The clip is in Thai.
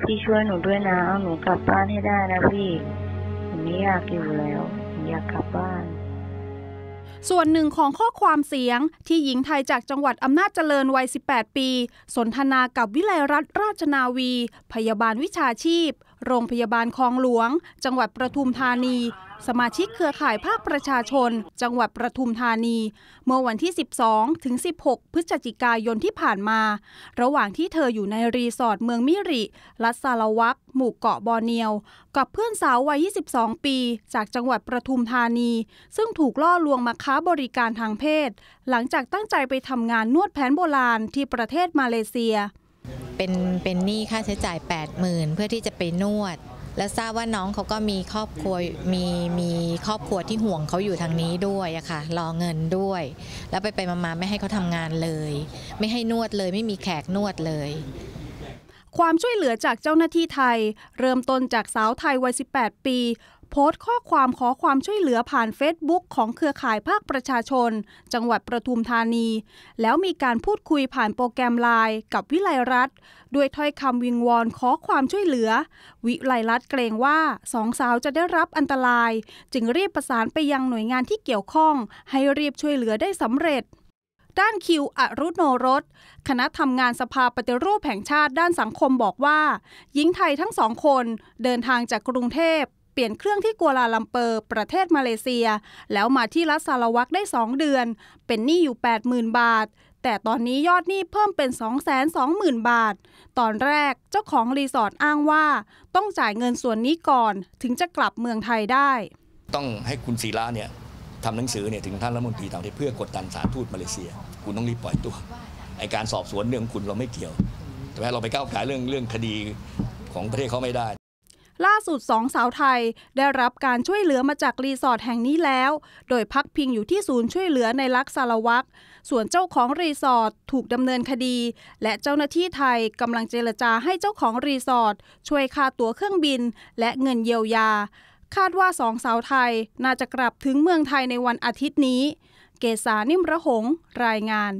พี่ช่วยหนูด้วยนะ เอาหนูกลับบ้านให้ได้นะพี่หนูไม่อยากอยู่แล้วหนูอยากกลับบ้านส่วนหนึ่งของข้อความเสียงที่หญิงไทยจากจังหวัดอำนาจเจริญวัย 18 ปี สนทนากับวิไลรัฐราชนาวี พยาบาลวิชาชีพโรงพยาบาลคลองหลวง จังหวัดประทุมธานี สมาชิกเครือข่ายภาคประชาชน จังหวัดประทุมธานี เมื่อวันที่ 12 ถึง 16 พฤศจิกายนที่ผ่านมา ระหว่างที่เธออยู่ในรีสอร์ทเมืองมิริ รัฐสารวักหมู่เกาะบอเนียว กับเพื่อนสาววัย 22 ปี จากจังหวัดประทุมธานี ซึ่งถูกล่อลวงมาค้าบริการทางเพศ หลังจากตั้งใจไปทำงานนวดแผนโบราณที่ประเทศมาเลเซีย เป็นเป็นหนี้ค่าใช้จ่าย 80,000 เพื่อที่จะไปนวด และทราบว่าน้องเขาก็มีครอบครัวมีมีครอบครัวที่ห่วงเขาอยู่ทางนี้ด้วยอะค่ะรอเงินด้วย แล้วไปไปมาๆไม่ให้เขาทำงานเลย ไม่ให้นวดเลย ไม่มีแขกนวดเลย ความช่วยเหลือจากเจ้าหน้าที่ไทย เริ่มต้นจากสาวไทยวัย 18 ปี โพสต์ข้อความขอความช่วยเหลือผ่านเฟซบุ๊กของเครือข่ายภาคประชาชน จังหวัดประทุมธานี แล้วมีการพูดคุยผ่านโปรแกรมไลน์กับวิไลรัฐด้วยถ้อยคำวิงวอนขอความช่วยเหลือ วิไลรัฐเกรงว่าสองสาวจะได้รับอันตราย จึงรีบประสานไปยังหน่วยงานที่เกี่ยวข้อง ให้รีบช่วยเหลือได้สำเร็จ ด้านคิวอรุโนรส คณะทำงานสภาปฏิรูปแห่งชาติด้านสังคมบอกว่า หญิงไทยทั้งสองคนเดินทางจากกรุงเทพเปลี่ยนเครื่องที่กัวลาลัมเปอร์ ประเทศมาเลเซีย แล้วมาที่รัฐสารวักได้ 2 เดือน เป็นหนี้อยู่ 80,000 บาท แต่ตอนนี้ยอดหนี้เพิ่มเป็น 220,000 บาท ตอนแรกเจ้าของรีสอร์ทอ้างว่า ต้องจ่ายเงินส่วนนี้ก่อนถึงจะกลับเมืองไทยได้ ต้องให้คุณศิระเนี่ย ทำหนังสือเนี่ยถึงท่านรัฐมนตรีต่างประเทศเพื่อกดดันสารทูตมาเลเซีย คุณต้องรีบปล่อยตัวไอการสอบสวนเรื่องคุณเราไม่เกี่ยว แต่ว่าเราไปก้าวไก่ายเรื่องเรื่องคดีของประเทศเขาไม่ได้ล่าสุดสองสาวไทยได้รับการช่วยเหลือมาจากรีสอร์ทแห่งนี้แล้ว โดยพักพิงอยู่ที่ศูนย์ช่วยเหลือในลักสารวักส่วนเจ้าของรีสอร์ทถูกดำเนินคดี และเจ้าหน้าที่ไทยกำลังเจรจาให้เจ้าของรีสอร์ทช่วยค่าตั๋วเครื่องบินและเงินเยียวยา คาดว่าสองสาวไทยน่าจะกลับถึงเมืองไทยในวันอาทิตย์นี้ เกษานิ่มระหง รายงาน